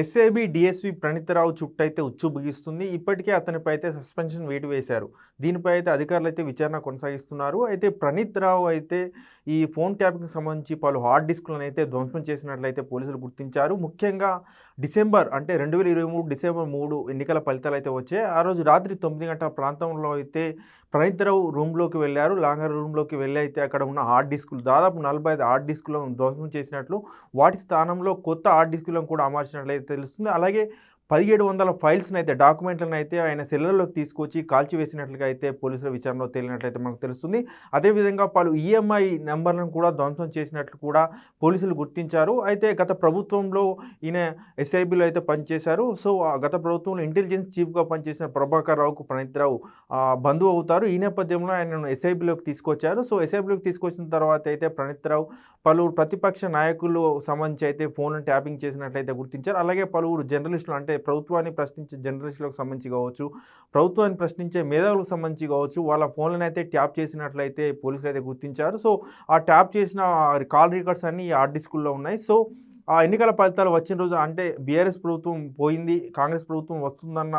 SAB DSP Praneeth Rao చుట్టూ అయితే ఉచ్చు బిగిస్తుంది. ఇప్పటికే అతనిపై అయితే సస్పెన్షన్ వేటు వేశారు. దీనిపై అయితే అధికారులు అయితే విచారణ కొనసాగిస్తున్నారు. అయితే ప్రణీత్ రావు అయితే ఈ ఫోన్ ట్యాపింగ్కి సంబంధించి పలు హార్డ్ డిస్క్లను అయితే ధ్వంసం చేసినట్లయితే పోలీసులు గుర్తించారు. ముఖ్యంగా డిసెంబర్ అంటే రెండు వేల ఇరవై మూడు డిసెంబర్ మూడు ఎన్నికల ఫలితాలు అయితే వచ్చాయి. ఆ రోజు రాత్రి తొమ్మిది గంటల ప్రాంతంలో అయితే ప్రణీత్ రావు రూమ్లోకి వెళ్ళారు. లాంగర్ రూమ్లోకి వెళ్ళి అయితే అక్కడ ఉన్న హార్డ్ డిస్కులు దాదాపు నలభై ఐదు హార్డ్ డిస్కులను ధ్వంసం చేసినట్లు వాటి స్థానంలో కొత్త హార్డ్ డిస్కులను కూడా అమర్చినట్లయితే తెలుస్తుంది. అలాగే పదిహేడు వందల ఫైల్స్ని అయితే డాక్యుమెంట్లను అయితే ఆయన సెల్లర్లోకి తీసుకొచ్చి కాల్చివేసినట్లుగా అయితే పోలీసుల విచారణలో తేలినట్లయితే మనకు తెలుస్తుంది. అదేవిధంగా పలు ఈఎంఐ నెంబర్లను కూడా ధ్వంసం చేసినట్లు కూడా పోలీసులు గుర్తించారు. అయితే గత ప్రభుత్వంలో ఈయన ఎస్ఐబిలో అయితే పనిచేశారు. సో ఆ గత ప్రభుత్వంలో ఇంటెలిజెన్స్ చీఫ్గా పనిచేసిన ప్రభాకర్ రావుకు ప్రణీత్రావు బంధువు అవుతారు. ఈ నేపథ్యంలో ఆయనను ఎస్ఐబిలోకి తీసుకొచ్చారు. సో ఎస్ఐబిలోకి తీసుకొచ్చిన తర్వాత అయితే ప్రణీత్రావు పలువురు ప్రతిపక్ష నాయకులు సంబంధించి అయితే ఫోన్ ట్యాపింగ్ చేసినట్లయితే గుర్తించారు. అలాగే పలువురు జర్నలిస్టులు అంటే ప్రభుత్వాన్ని ప్రశ్నించే జర్నలిస్టులకు సంబంధించి కావచ్చు ప్రభుత్వాన్ని ప్రశ్నించే మేధావులకు సంబంధించి కావచ్చు వాళ్ళ ఫోన్లను అయితే ట్యాప్ చేసినట్లయితే పోలీసులు అయితే గుర్తించారు. సో ఆ ట్యాప్ చేసిన కాల్ రికార్డ్స్ అన్నీ ఈ డిస్కుల్లో ఉన్నాయి. సో ఆ ఎన్నికల ఫలితాలు వచ్చిన రోజు అంటే బీఆర్ఎస్ ప్రభుత్వం పోయింది కాంగ్రెస్ ప్రభుత్వం వస్తుందన్న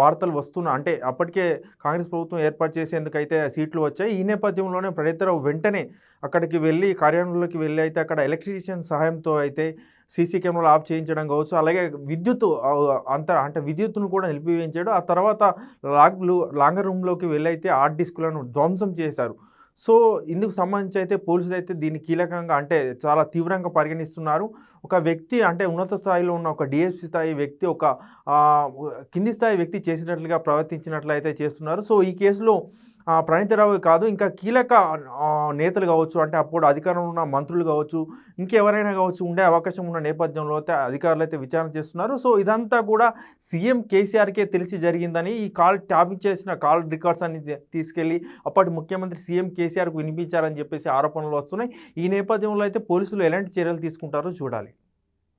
వార్తలు వస్తున్న అంటే అప్పటికే కాంగ్రెస్ ప్రభుత్వం ఏర్పాటు చేసేందుకైతే సీట్లు వచ్చాయి. ఈ నేపథ్యంలోనే ప్రణీతరావు వెంటనే అక్కడికి వెళ్ళి కార్యాలయంలోకి వెళ్ళి అయితే అక్కడ ఎలక్ట్రీషియన్ సహాయంతో అయితే సీసీ కెమెరాలు ఆఫ్ చేయించడం కావచ్చు అలాగే విద్యుత్ అంత అంటే విద్యుత్తును కూడా నిలిపివేయించాడు. ఆ తర్వాత లాగ్లు లాంగర్ రూమ్లోకి వెళ్ళైతే హార్డ్ డిస్కులను ధ్వంసం చేశారు. సో ఇందుకు సంబంధించి అయితే పోలీసులు అయితే దీన్ని కీలకంగా అంటే చాలా తీవ్రంగా పరిగణిస్తున్నారు. ఒక వ్యక్తి అంటే ఉన్నత స్థాయిలో ఉన్న ఒక డిఎస్పీ స్థాయి వ్యక్తి ఒక కింది స్థాయి వ్యక్తి చేసినట్లుగా ప్రవర్తించినట్లయితే చేస్తున్నారు. సో ఈ కేసులో ప్రణీతరావు కాదు ఇంకా కీలక నేతలు కావచ్చు అంటే అప్పుడు అధికారంలో ఉన్న మంత్రులు కావచ్చు ఇంకెవరైనా కావచ్చు ఉండే అవకాశం ఉన్న నేపథ్యంలో అయితే అధికారులు అయితే విచారణ చేస్తున్నారు. సో ఇదంతా కూడా సీఎం కేసీఆర్కే తెలిసి జరిగిందని ఈ కాల్ ట్యాపింగ్ చేసిన కాల్ రికార్డ్స్ అన్ని తీ- తీసుకెళ్ళి అప్పటి ముఖ్యమంత్రి సీఎం కేసీఆర్కు వినిపించారని చెప్పేసి ఆరోపణలు వస్తున్నాయి. ఈ నేపథ్యంలో అయితే పోలీసులు ఎలాంటి చర్యలు తీసుకుంటారో చూడాలి.